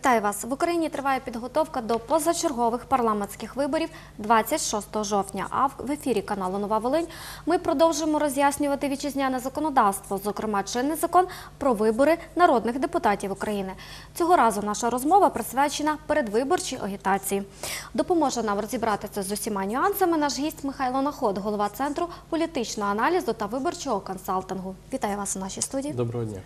Вітаю вас в Україні. Триває підготовка до позачергових парламентських виборів 26 жовтня. А в- ефірі каналу Нова Волинь ми продовжуємо роз'яснювати вітчизняне законодавство, зокрема чинний закон про вибори народних депутатів України. Цього разу наша розмова присвячена передвиборчій агітації. Допоможе нам розібратися з усіма нюансами наш гість Михайло Наход, голова центру політичного аналізу та виборчого консалтингу. Вітаю вас у нашій студії. Доброго дня.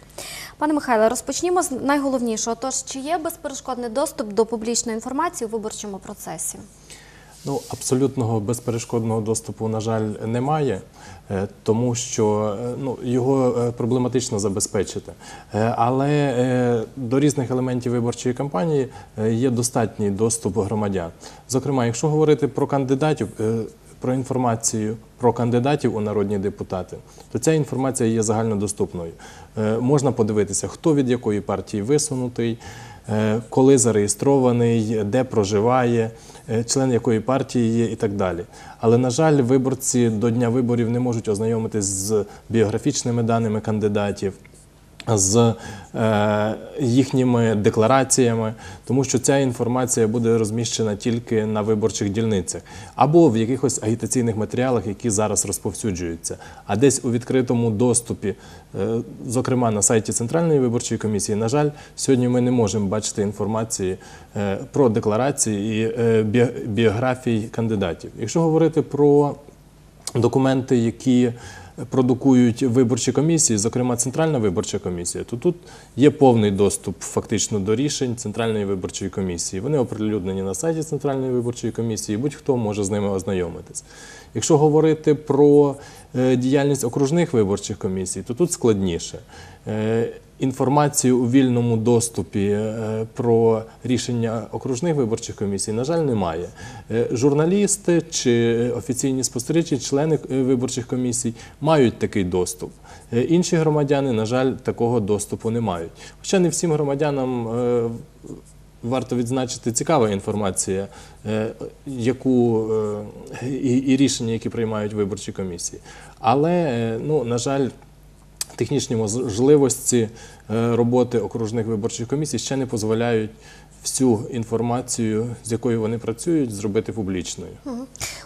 Пане Михайле, розпочнімо з найголовнішого. Тож, чи є безперешкодний доступ до публічної інформації у виборчому процесі? Ну, абсолютного безперешкодного доступу, на жаль, немає, е, тому що е, ну, його е, проблематично забезпечити. Але до різних елементів виборчої кампанії є достатній доступ громадян. Зокрема, якщо говорити про кандидатів. Про інформацію про кандидатів у народні депутати, то ця інформація є загальнодоступною. Можна подивитися, хто від якої партії висунутий, коли зареєстрований, де проживає, е, член якої партії є і так далі. Але, на жаль, виборці до дня виборів не можуть ознайомитись з біографічними даними кандидатів. З е, їхніми деклараціями, тому що ця інформація буде розміщена тільки на виборчих дільницях або в якихось агітаційних матеріалах, які зараз розповсюджуються. А десь у відкритому доступі, е, зокрема на сайті Центральної виборчої комісії, на жаль, сьогодні ми не можемо бачити інформації е, про декларації і біографії кандидатів. Якщо говорити про документи, які продукують виборчі комісії, зокрема Центральна виборча комісія, то тут є повний доступ фактично до рішень Центральної виборчої комісії. Вони оприлюднені на сайті Центральної виборчої комісії, будь-хто може з ними ознайомитись. Якщо говорити про діяльність окружних виборчих комісій, то тут складніше. Е, Інформацію у вільному доступі е, про рішення окружних виборчих комісій, на жаль, немає. Е, Журналісти чи офіційні спостерігачі, члени е, виборчих комісій мають такий доступ. Е, Інші громадяни, на жаль, такого доступу не мають. Хоча не всім громадянам е, варто відзначити цікава інформація, е, яку е, і, рішення, які приймають виборчі комісії. Але, е, ну, на жаль, технічні можливості роботи окружних виборчих комісій ще не дозволяють всю інформацію, з якою вони працюють, зробити публічною.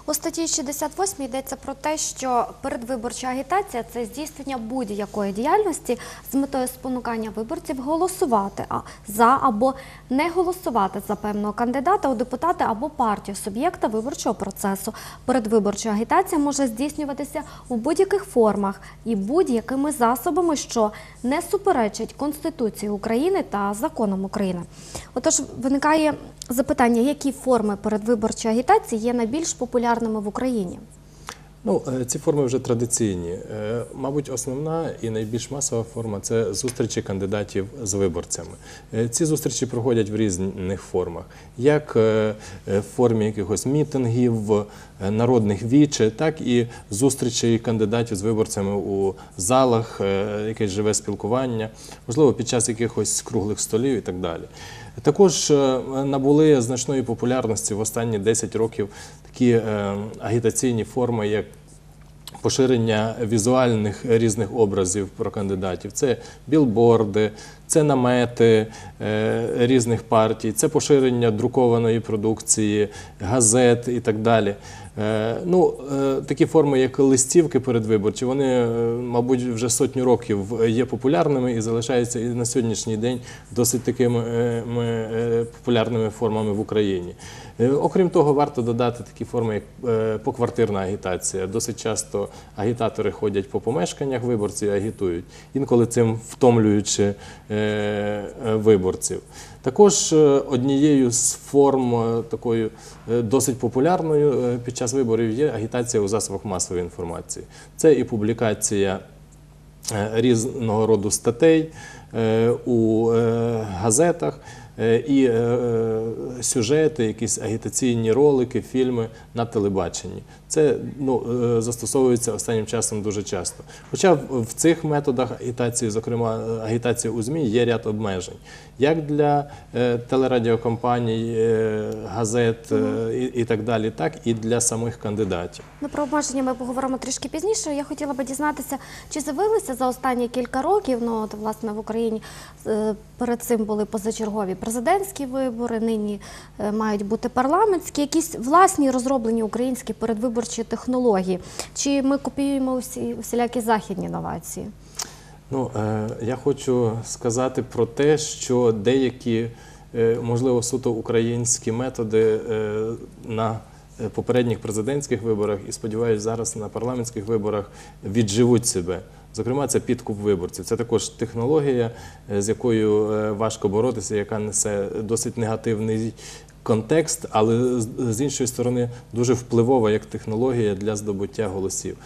У статті 68 йдеться про те, що передвиборча агітація це здійснення будь-якої діяльності з метою спонукання виборців голосувати за або не голосувати за певного кандидата у депутати або партію суб'єкта виборчого процесу. Передвиборча агітація може здійснюватися у будь-яких формах і будь-якими засобами, що не суперечать Конституції України та законам України. Отож, виникає запитання, які форми передвиборчої агітації є найбільш популярними в Україні? Ну, е, ці форми вже традиційні. Е, Мабуть, основна і найбільш масова форма це зустрічі кандидатів з виборцями. Е, Ці зустрічі проходять в різних формах, як в формі якихось мітингів, народних віче, так і зустрічі кандидатів з виборцями у залах, якесь живе спілкування, можливо, під час якихось круглих столів і так далі. Також набули значної популярності в останні 10 років такі е, агітаційні форми, як поширення візуальних різних образів про кандидатів. Це білборди, це намети е, різних партій, це поширення друкованої продукції, газет і так далі. Е, ну, такі форми, як листівки передвиборчі, вони, мабуть, вже сотню років є популярними і залишаються на сьогоднішній день досить такими популярними формами в Україні. Е, Окрім того, варто додати такі форми, як е, поквартирна агітація. Досить часто агітатори ходять по помешканнях виборців і агітують, інколи цим втомлюючи е, виборців. Також однією з форм такою досить популярною під час виборів є агітація у засобах масової інформації. Це і публікація різного роду статей у газетах. Е, І е, е, сюжети, якісь агітаційні ролики, фільми на телебаченні. Це ну, е, застосовується останнім часом дуже часто. Хоча в, цих методах агітації, зокрема агітація у ЗМІ, є ряд обмежень, як для е, телерадіокомпаній, е, газет і, і так далі, так і для самих кандидатів. Ну, про обмеження ми поговоримо трішки пізніше. Я хотіла би дізнатися, чи з'явилися за останні кілька років, ну от власне в Україні. Перед цим були позачергові президентські вибори, нині мають бути парламентські, якісь власні розроблені українські передвиборчі технології. Чи ми копіюємо всі всілякі західні новації? Ну, е, я хочу сказати про те, що деякі, е, можливо, суто українські методи е, на попередніх президентських виборах і, сподіваюся, зараз на парламентських виборах відживуть себе. Зокрема, це підкуп виборців. Це також технологія, з якою важко боротися, яка несе досить негативний контекст, але з- іншої сторони дуже впливова як технологія для здобуття голосів.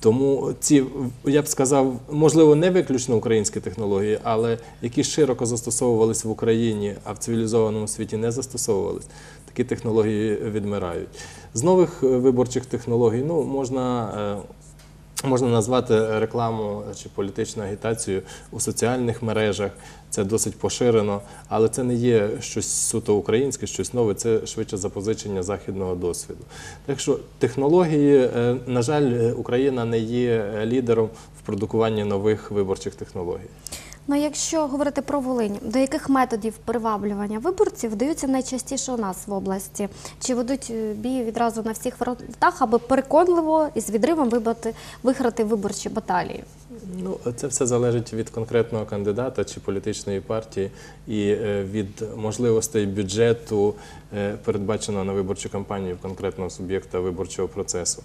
Тому ці, я б сказав, можливо, не виключно українські технології, але які широко застосовувалися в Україні, а в цивілізованому світі не застосовувалися, такі технології відмирають. З нових е, виборчих технологій ну, можна. Можна назвати рекламу чи політичну агітацію у соціальних мережах. Це досить поширено, але це не є щось суто українське, щось нове. Це швидше запозичення західного досвіду. Так що технології, е, на жаль, е, Україна не є е, лідером в продукуванні нових виборчих технологій. Ну, якщо говорити про Волинь, до яких методів приваблювання виборців вдаються найчастіше у нас в області? Чи ведуть е, бій відразу на всіх фронтах, аби переконливо і з відривом виграти виборчі баталії? Ну, це все залежить від конкретного кандидата чи політичної партії і е, від можливостей бюджету, е, передбаченого на виборчу кампанію конкретного суб'єкта виборчого процесу.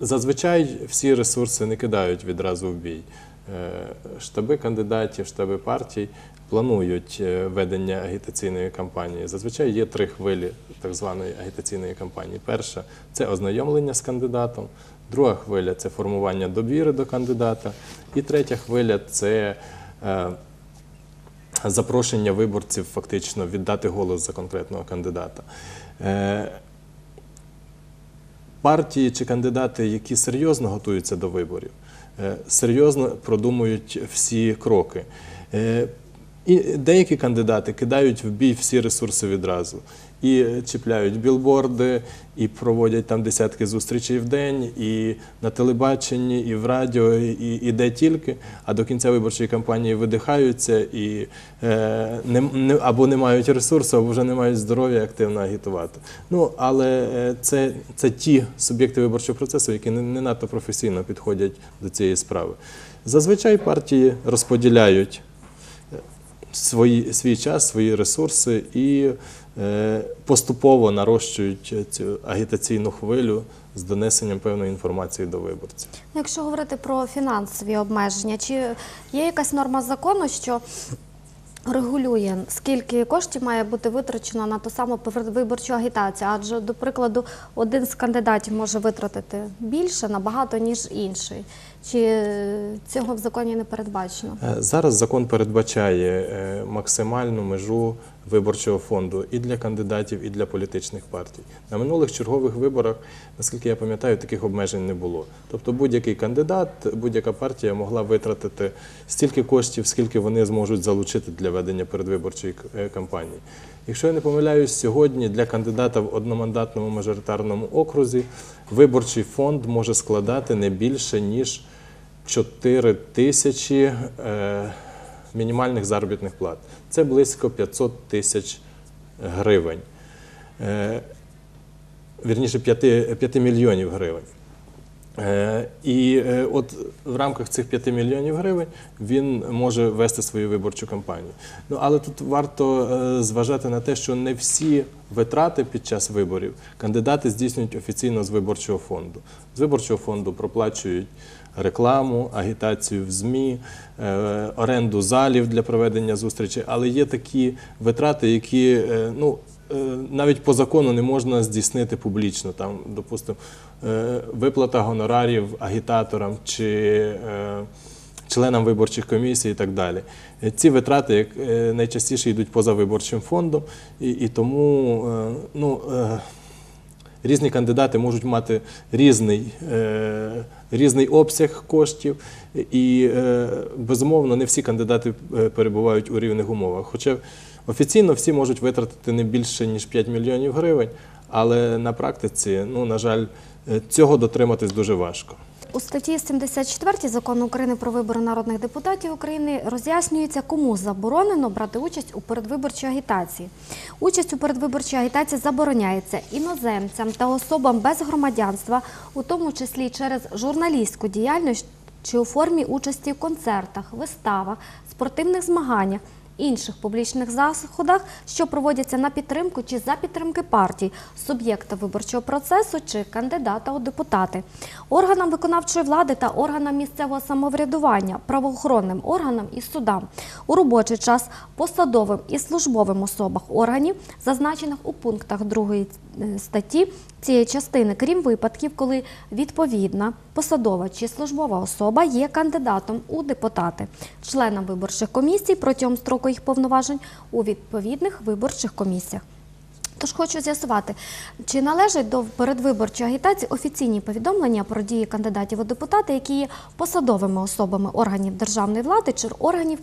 Зазвичай всі ресурси не кидають відразу в бій. Е, Штаби кандидатів, штаби партій планують е, ведення агітаційної кампанії. Зазвичай є три хвилі так званої агітаційної кампанії. Перша це ознайомлення з кандидатом, друга хвиля це формування довіри до кандидата, і третя хвиля це е, запрошення виборців фактично віддати голос за конкретного кандидата. Партії чи кандидати, які серйозно готуються до виборів, серйозно продумують всі кроки. Е, І деякі кандидати кидають в бій всі ресурси відразу. І чіпляють білборди, і проводять там десятки зустрічей в день, і на телебаченні, і в радіо, і, і де тільки. А до кінця виборчої кампанії видихаються і е, не, не, або не мають ресурсу, або вже не мають здоров'я активно агітувати. Ну, але е, це, це ті суб'єкти виборчого процесу, які не, не надто професійно підходять до цієї справи. Зазвичай партії розподіляють свої, свій час, свої ресурси і е, поступово нарощують цю агітаційну хвилю з донесенням певної інформації до виборців. Ну, Якщо говорити про фінансові обмеження, чи є якась норма закону, що регулює, скільки коштів має бути витрачено на ту саму виборчу агітацію? Адже, до прикладу, один з кандидатів може витратити більше набагато, ніж інший. Чи цього в законі не передбачено? Е, Зараз закон передбачає е, максимальну межу виборчого фонду і для кандидатів, і для політичних партій. На минулих чергових виборах, наскільки я пам'ятаю, таких обмежень не було. Тобто будь-який кандидат, будь-яка партія могла витратити стільки коштів, скільки вони зможуть залучити для ведення передвиборчої е, кампанії. Якщо я не помиляюсь, сьогодні для кандидата в одномандатному мажоритарному окрузі виборчий фонд може складати не більше ніж 4 тисячі е, мінімальних заробітних плат. Це близько 500 тисяч гривень. Е, вірніше 5, 5 мільйонів гривень. Е, І от в рамках цих 5 мільйонів гривень він може вести свою виборчу кампанію. Ну але тут варто зважати на те, що не всі витрати під час виборів кандидати здійснюють офіційно з виборчого фонду. З виборчого фонду проплачують рекламу, агітацію в ЗМІ, е, оренду залів для проведення зустрічей. Але є такі витрати, які е, ну. е, Навіть по закону не можна здійснити публічно. Там, допустимо, виплата гонорарів агітаторам чи членам виборчих комісій і так далі. Ці витрати найчастіше йдуть поза виборчим фондом, і, тому ну, різні кандидати можуть мати різний, різний обсяг коштів, і е, безумовно не всі кандидати е, перебувають у рівних умовах. Хоча офіційно всі можуть витратити не більше ніж 5 мільйонів гривень, але на практиці, ну на жаль, е, цього дотриматись дуже важко. У статті 74 закону України про вибори народних депутатів України роз'яснюється, кому заборонено брати участь у передвиборчій агітації. Участь у передвиборчій агітації забороняється іноземцям та особам без громадянства, у тому числі через журналістську діяльність чи у формі участі в концертах, виставах, спортивних змаганнях, інших публічних заходах, що проводяться на підтримку чи за підтримки партій, суб'єкта виборчого процесу чи кандидата у депутати, органам виконавчої влади та органам місцевого самоврядування, правоохоронним органам і судам. У робочий час посадовим і службовим особах органів, зазначених у пунктах 2 статті цієї частини, крім випадків, коли відповідна посадова чи службова особа є кандидатом у депутати, членом виборчих комісій протягом строку їх повноважень у відповідних виборчих комісіях. Тож хочу з'ясувати, чи належать до передвиборчої агітації офіційні повідомлення про дії кандидатів у депутати, які є посадовими особами органів державної влади чи органів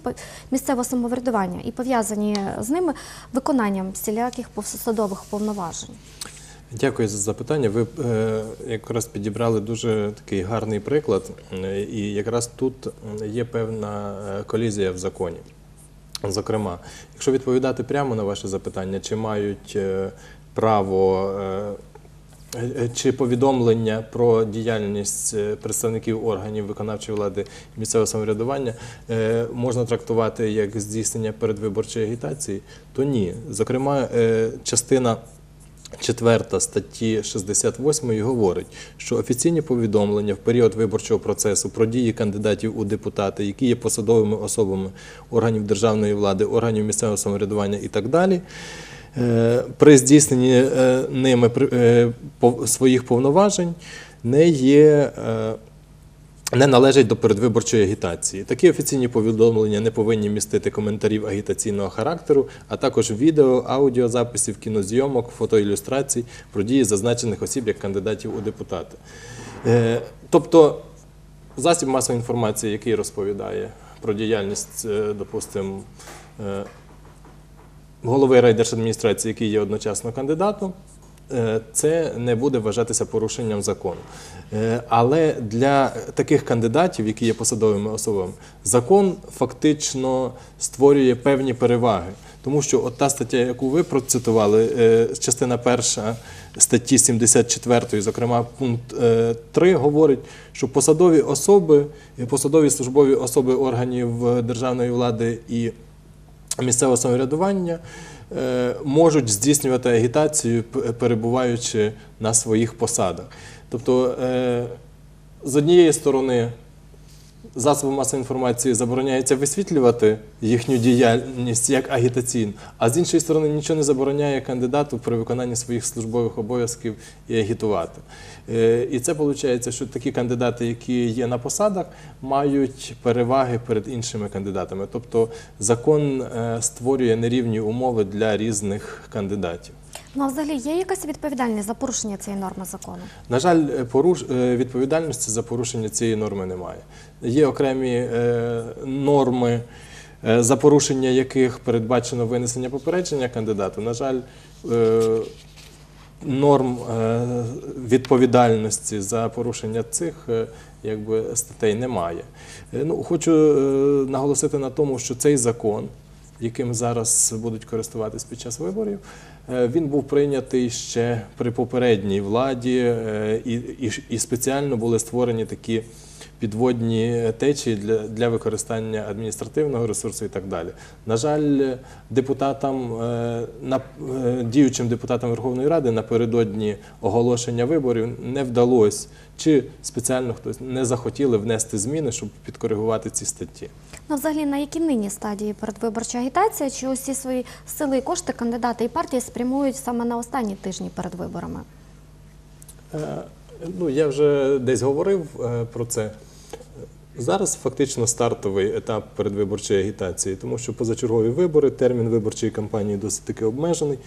місцевого самоврядування і пов'язані з ними виконанням всіляких посадових повноважень. Дякую за запитання. Ви е, якраз підібрали дуже такий гарний приклад, е, і якраз тут є певна е, колізія в законі. Зокрема, якщо відповідати прямо на ваше запитання, чи мають е, право е, е, чи повідомлення про діяльність представників органів виконавчої влади і місцевого самоврядування можна трактувати як здійснення передвиборчої агітації, то ні. Зокрема, частина Четверта статті 68 говорить, що офіційні повідомлення в період виборчого процесу про дії кандидатів у депутати, які є посадовими особами органів державної влади, органів місцевого самоврядування і так далі, е, при здійсненні е, ними е, своїх повноважень не є. Не належать до передвиборчої агітації. Такі офіційні повідомлення не повинні містити коментарів агітаційного характеру, а також відео, аудіозаписів, кінозйомок, фотоілюстрацій про дії зазначених осіб як кандидатів у депутати. Е, Тобто засіб масової інформації, який розповідає про діяльність, е, допустимо, е, голови райдержадміністрації, який є одночасно кандидатом, це не буде вважатися порушенням закону. Е, Але для таких кандидатів, які є посадовими особами, закон фактично створює певні переваги. Тому що от та стаття, яку ви процитували, е, частина перша статті 74, зокрема пункт 3, говорить, що посадові особи, е, посадові службові особи органів е, державної влади і місцевого самоврядування е, можуть здійснювати агітацію, перебуваючи на своїх посадах. Тобто, е, з однієї сторони, засобам масової інформації забороняється висвітлювати їхню діяльність як агітаційну, а з іншої сторони нічого не забороняє кандидату при виконанні своїх службових обов'язків і агітувати. Е, І це виходить, що такі кандидати, які є на посадах, мають переваги перед іншими кандидатами. Тобто закон е, створює нерівні умови для різних кандидатів. Ну а взагалі є якась відповідальність за порушення цієї норми закону? На жаль, е, поруш... е, відповідальності за порушення цієї норми немає. Є окремі е, норми, за порушення яких передбачено винесення попередження кандидату. На жаль, норм відповідальності за порушення цих статей немає. Ну, хочу наголосити на тому, що цей закон, яким зараз будуть користуватись під час виборів, е, він був прийнятий ще при попередній владі, е, і, і, і спеціально були створені такі підводні течії для, для використання адміністративного ресурсу і так далі. На жаль, депутатам, е, на, е, діючим депутатам Верховної Ради напередодні оголошення виборів не вдалося, чи спеціально хтось не захотіли внести зміни, щоб підкоригувати ці статті. Ну, взагалі, на якій нині стадії передвиборча агітація? Чи усі свої сили і кошти кандидати і партії спрямують саме на останні тижні перед виборами? Е, Ну, я вже десь говорив е, про це. Зараз фактично стартовий етап передвиборчої агітації, тому що позачергові вибори, термін виборчої кампанії досить таки обмежений.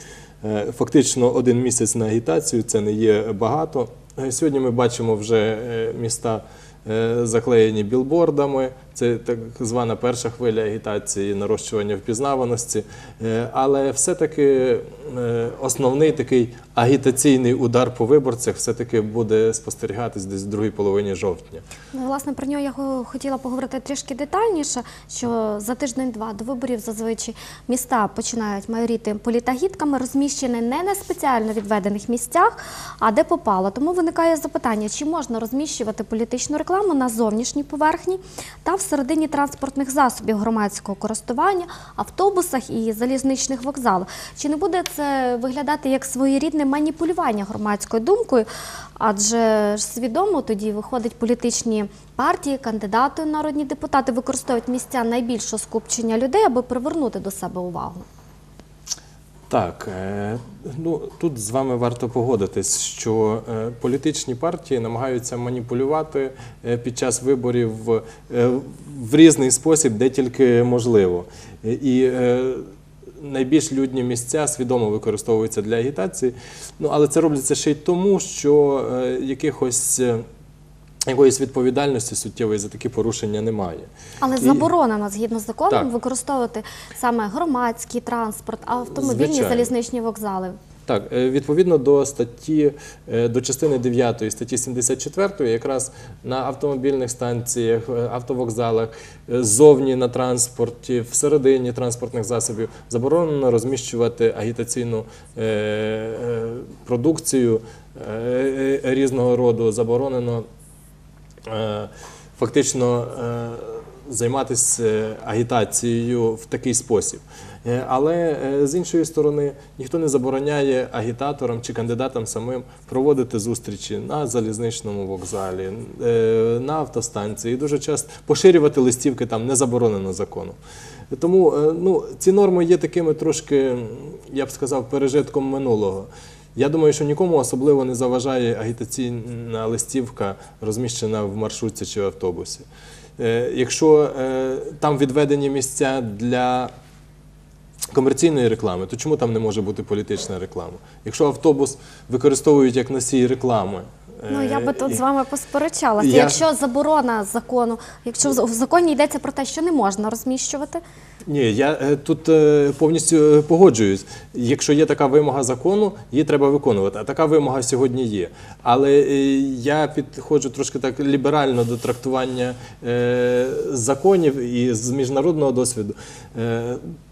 Е, Фактично один місяць на агітацію це не є багато. Е, Сьогодні ми бачимо вже е, міста заклеєні білбордами, Це так звана перша хвиля агітації, нарощування впізнаваності. Е, Але все-таки е, основний такий агітаційний удар по виборцях все-таки буде спостерігатись десь в другій половині жовтня. Ну, власне, про нього я хотіла поговорити трішки детальніше, що за тиждень-два до виборів зазвичай міста починають майоріти політагітками, розміщені не на спеціально відведених місцях, а де попало. Тому виникає запитання, чи можна розміщувати політичну рекламу на зовнішній поверхні та всередині транспортних засобів громадського користування, автобусах і залізничних вокзалах. Чи не буде це виглядати як своєрідне маніпулювання громадською думкою? Адже свідомо тоді виходить політичні партії, кандидати народні депутати використовують місця найбільшого скупчення людей, аби привернути до себе увагу. Так, е, ну тут з вами варто погодитись, що е, політичні партії намагаються маніпулювати е, під час виборів в, різний спосіб, де тільки можливо. І- найбільш людні місця свідомо використовуються для агітації. Ну але це робиться ще й тому, що якихось. Якоїсь відповідальності суттєвої за такі порушення немає. Але І- заборонено згідно з законом Так. використовувати саме громадський транспорт, автомобільні Звичайно. залізничні вокзали. Так, е, відповідно до статті е, до частини 9 статті 74, якраз на автомобільних станціях, е, автовокзалах, ззовні на транспорті, всередині транспортних засобів заборонено розміщувати агітаційну продукцію різного роду, заборонено фактично е, займатися агітацією в такий спосіб. Е, Але е, з іншої сторони, ніхто не забороняє агітаторам чи кандидатам самим проводити зустрічі на залізничному вокзалі, е, на автостанції. Дуже часто поширювати листівки там не заборонено законом. Тому е, ну, ці норми є такими трошки, я б сказав, пережитком минулого. Я думаю, що нікому особливо не заважає агітаційна листівка, розміщена в маршрутці чи автобусі. Е, Якщо е, там відведені місця для комерційної реклами, то чому там не може бути політична реклама? Якщо автобус використовують як носій реклами. Ну я би е, тут з вами посперечалася. Я- Якщо заборона закону, якщо в законі йдеться про те, що не можна розміщувати, Ні, я е, тут е, повністю погоджуюсь. Якщо є така вимога закону, її треба виконувати. А така вимога сьогодні є. Але я підходжу трошки так ліберально до трактування законів і з міжнародного досвіду.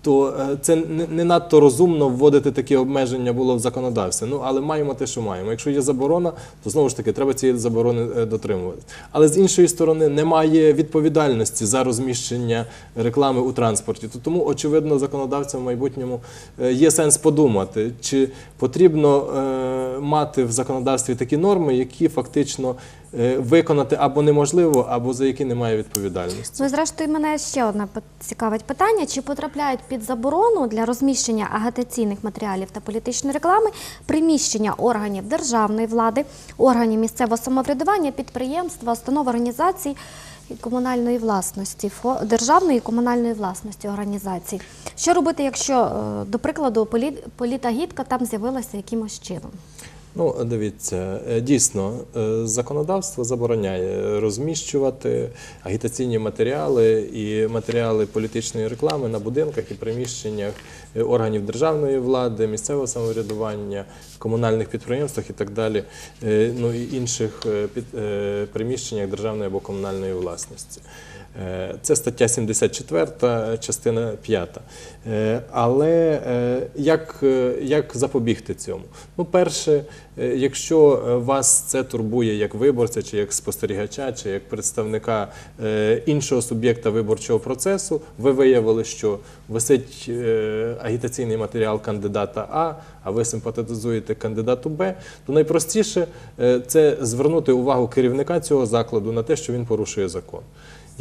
То це не, надто розумно вводити такі обмеження було в законодавстві. Ну але маємо те, що маємо. Якщо є заборона, то знову ж таки треба цієї заборони е, дотримуватися. Але з іншої сторони немає відповідальності за розміщення реклами у транспорті. То тому, очевидно, законодавцям в майбутньому е, є сенс подумати, чи потрібно е, мати в законодавстві такі норми, які фактично виконати або неможливо, або за які немає відповідальності. Ну зрештою мене ще одне цікавить питання: чи потрапляють під заборону для розміщення агітаційних матеріалів та політичної реклами приміщення органів державної влади, органів місцевого самоврядування, підприємства, установ організацій комунальної власності, державної і комунальної власності організацій? Що робити, якщо, е, до прикладу, полі- політагітка там з'явилася якимось чином? Ну, дивіться, е, дійсно, е, законодавство забороняє розміщувати агітаційні матеріали і матеріали політичної реклами на будинках і приміщеннях е, органів державної влади, місцевого самоврядування, комунальних підприємствах і так далі, ну і інших приміщеннях державної або комунальної власності. Е, Це стаття 74, частина 5. Е, Але е, як, як запобігти цьому? Ну, перше, якщо вас це турбує як виборця, чи як спостерігача, чи як представника іншого суб'єкта виборчого процесу, ви виявили, що висить агітаційний матеріал кандидата А, а ви симпатизуєте кандидату Б, то найпростіше це звернути увагу керівника цього закладу на те, що він порушує закон.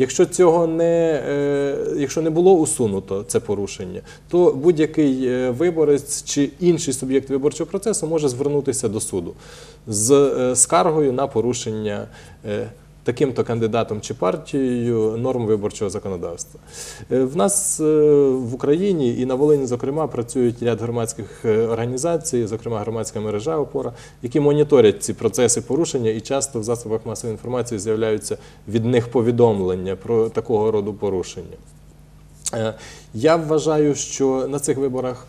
Якщо цього не, е, якщо не було усунуто це порушення, то будь-який е, виборець чи інший суб'єкт виборчого процесу може звернутися до суду з е, скаргою на порушення таким-то кандидатом чи партією норм виборчого законодавства. Е, В нас е, в Україні і на Волині, зокрема, працюють ряд громадських е, організацій, зокрема громадська мережа опора, які моніторять ці процеси порушення, і часто в засобах масової інформації з'являються від них повідомлення про такого роду порушення. Я вважаю, що на цих виборах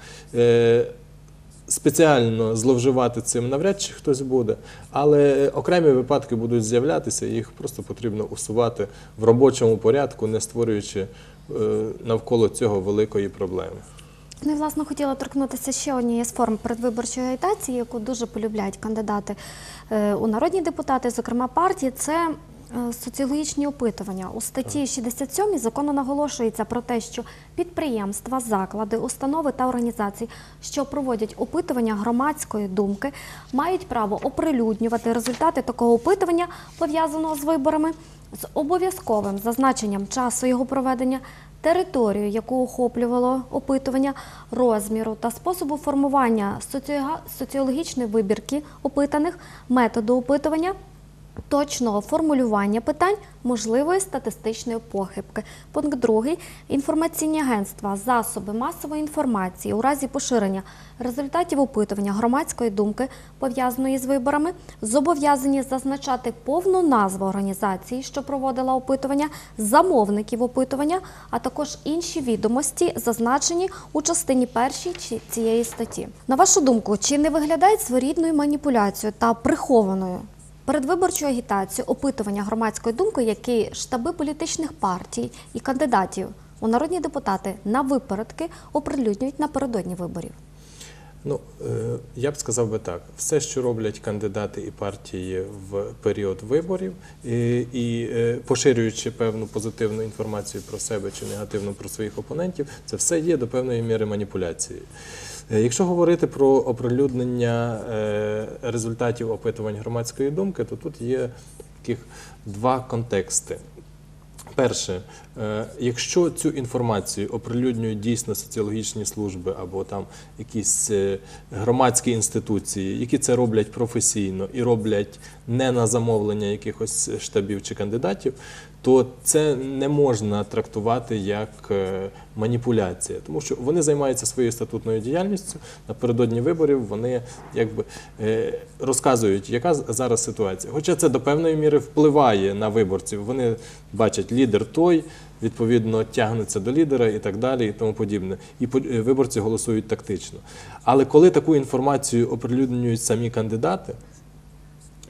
спеціально зловживати цим навряд чи хтось буде, але окремі випадки будуть з'являтися, їх просто потрібно усувати в робочому порядку, не створюючи е, навколо цього великої проблеми. Ну і власне хотіла торкнутися ще однієї з форм передвиборчої агітації, яку дуже полюбляють кандидати е, у народні депутати, зокрема партії. Це соціологічні опитування. У статті 67 закону наголошується про те, що підприємства, заклади, установи та організації, що проводять опитування громадської думки, мають право оприлюднювати результати такого опитування, пов'язаного з виборами, з обов'язковим зазначенням часу його проведення територію, яку охоплювало опитування, розміру та способу формування соціологічної вибірки опитаних, методу опитування, точного формулювання питань, можливої статистичної похибки. Пункт другий. Інформаційні агентства, засоби масової інформації у разі поширення результатів опитування громадської думки, пов'язаної з виборами, зобов'язані зазначати повну назву організації, що проводила опитування, замовників опитування, а також інші відомості, зазначені у частині першій цієї статті. На вашу думку, чи не виглядає своєрідною маніпуляцією та прихованою передвиборчу агітацію, опитування громадської думки, які штаби політичних партій і кандидатів у народні депутати на випередки оприлюднюють напередодні виборів? Ну, е, я б сказав би так: все, що роблять кандидати і партії в період виборів, і, і е, поширюючи певну позитивну інформацію про себе чи негативну про своїх опонентів, це все є до певної міри маніпуляцією. Е, Якщо говорити про оприлюднення е, результатів опитувань громадської думки, то тут є таких два контексти. Перше, е, якщо цю інформацію оприлюднюють дійсно соціологічні служби або там якісь громадські інституції, які це роблять професійно і роблять не на замовлення якихось штабів чи кандидатів, то це не можна трактувати як е, маніпуляція, тому що вони займаються своєю статутною діяльністю. Напередодні виборів вони якби е, розказують, яка зараз ситуація. Хоча це до певної міри впливає на виборців. Вони бачать лідер той, відповідно тягнуться до лідера і так далі, і тому подібне. І е, виборці голосують тактично. Але коли таку інформацію оприлюднюють самі кандидати.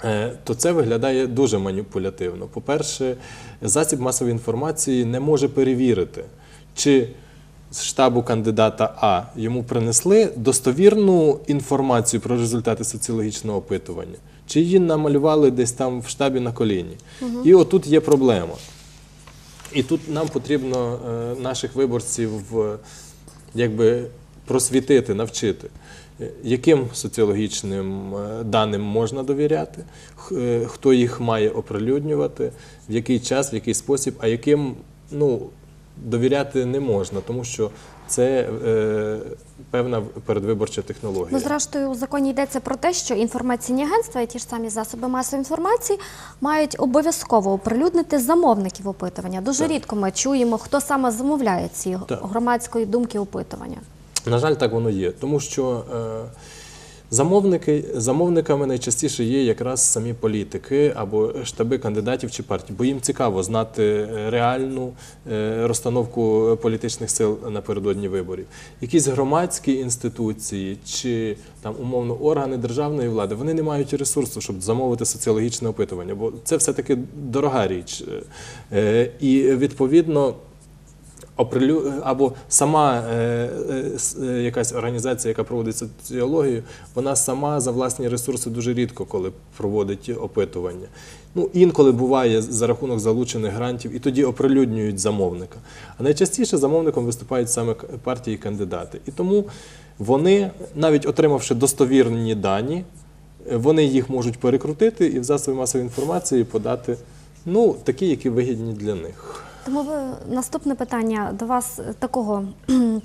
Е, то це виглядає дуже маніпулятивно. По-перше, засіб масової інформації не може перевірити, чи з штабу кандидата А йому принесли достовірну інформацію про результати соціологічного опитування, чи її намалювали десь там в штабі на коліні. І отут є проблема. І тут нам потрібно е, наших виборців якби просвітити, навчити, яким соціологічним е, даним можна довіряти, е, хто їх має оприлюднювати, в який час, в який спосіб, а яким ну, довіряти не можна, тому що це е, певна передвиборча технологія. Ну, зрештою, у законі йдеться про те, що інформаційні агентства і ті ж самі засоби масової інформації мають обов'язково оприлюднити замовників опитування. Дуже Так. рідко ми чуємо, хто саме замовляє ці Так. громадської думки опитування. На жаль, так воно є, тому що е, замовники, замовниками найчастіше є якраз самі політики або штаби кандидатів чи партій, бо їм цікаво знати реальну е, розстановку політичних сил напередодні виборів. Якісь громадські інституції чи там умовно органи державної влади вони не мають ресурсу, щоб замовити соціологічне опитування, бо це все-таки дорога річ. Е, І відповідно оприлю... або сама е, е, е, якась організація, яка проводить соціологію, вона сама за власні ресурси дуже рідко коли проводить опитування. Ну, інколи буває за рахунок залучених грантів, і тоді оприлюднюють замовника. А найчастіше замовником виступають саме партії і кандидати. І тому вони, навіть отримавши достовірні дані, е, вони їх можуть перекрутити і в засоби масової інформації подати ну, такі, які вигідні для них. Тому ви наступне питання до вас е, такого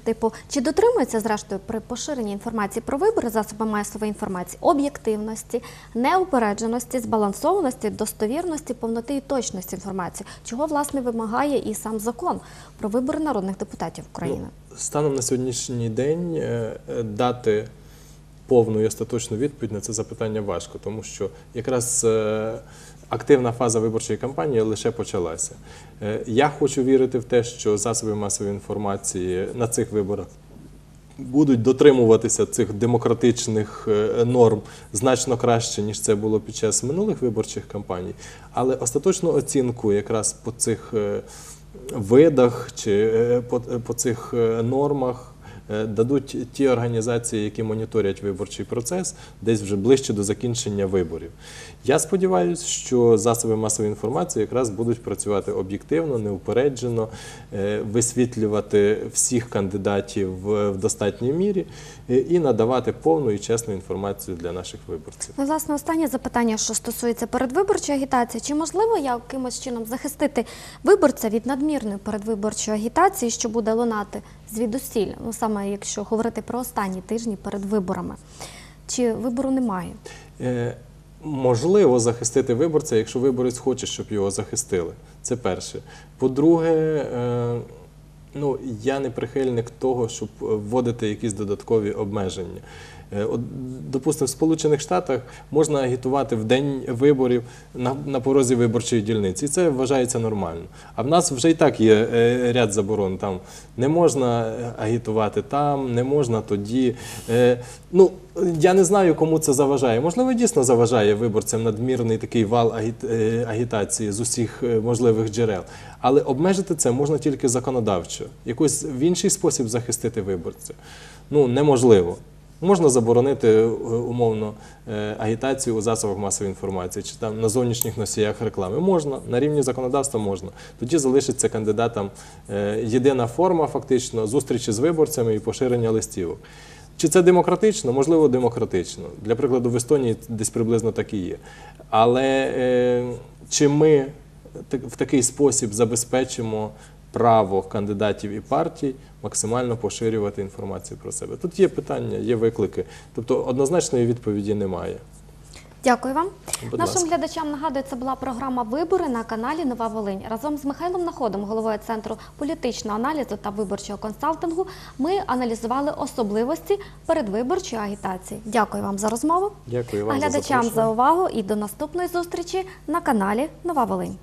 типу: чи дотримується зрештою при поширенні інформації про вибори засоби масової інформації об'єктивності, неупередженості, збалансованості, достовірності, повноти і точності інформації, чого власне вимагає і сам закон про вибори народних депутатів України? Ну, станом на сьогоднішній день е, е, дати повну і остаточну відповідь на це запитання важко, тому що якраз е, активна фаза виборчої кампанії лише почалася. Е, Я хочу вірити в те, що засоби масової інформації на цих виборах будуть дотримуватися цих демократичних е, норм значно краще, ніж це було під час минулих виборчих кампаній. Але остаточну оцінку якраз по цих е, видах чи по, цих нормах. Е, Дадуть ті організації, які моніторять виборчий процес, десь вже ближче до закінчення виборів. Я сподіваюся, що засоби масової інформації якраз будуть працювати об'єктивно, неупереджено, е, висвітлювати всіх кандидатів в достатній мірі е, і надавати повну і чесну інформацію для наших виборців. Ну, власне, останнє запитання, що стосується передвиборчої агітації. Чи можливо якимось чином захистити виборця від надмірної передвиборчої агітації, що буде лунати звідусіль? Ну саме якщо говорити про останні тижні перед виборами? Чи вибору немає? Е, Можливо захистити виборця, якщо виборець хоче, щоб його захистили. Це перше. По-друге, е, ну, я не прихильник того, щоб вводити якісь додаткові обмеження. Е, допустимо, в Сполучених Штатах можна агітувати в день виборів на, порозі виборчої дільниці. І це вважається нормально. А в нас вже і так є е, ряд заборон. Там не можна агітувати там, не можна тоді. Е, ну, я не знаю, кому це заважає. Можливо, дійсно заважає виборцям надмірний такий вал агітації з усіх можливих джерел. Але обмежити це можна тільки законодавчо. Якось в інший спосіб захистити виборця. Ну, неможливо. Можна заборонити е, умовно е, агітацію у засобах масової інформації чи там на зовнішніх носіях реклами. Можна, на рівні законодавства можна. Тоді залишиться кандидатам е, єдина форма, фактично, зустрічі з виборцями і поширення листівок. Чи це демократично? Можливо, демократично. Для прикладу, в Естонії десь приблизно так і є. Але чи ми в такий спосіб забезпечимо право кандидатів і партій максимально поширювати інформацію про себе? Тут є питання, є виклики. Тобто однозначної відповіді немає. Дякую вам. Будь Нашим ласка. глядачам нагадую, це була програма Вибори на каналі Нова Волинь. Разом з Михайлом Находом, головою центру політичного аналізу та виборчого консалтингу, ми аналізували особливості передвиборчої агітації. Дякую вам за розмову. Дякую вам глядачам запрошення. за увагу і до наступної зустрічі на каналі Нова Волинь.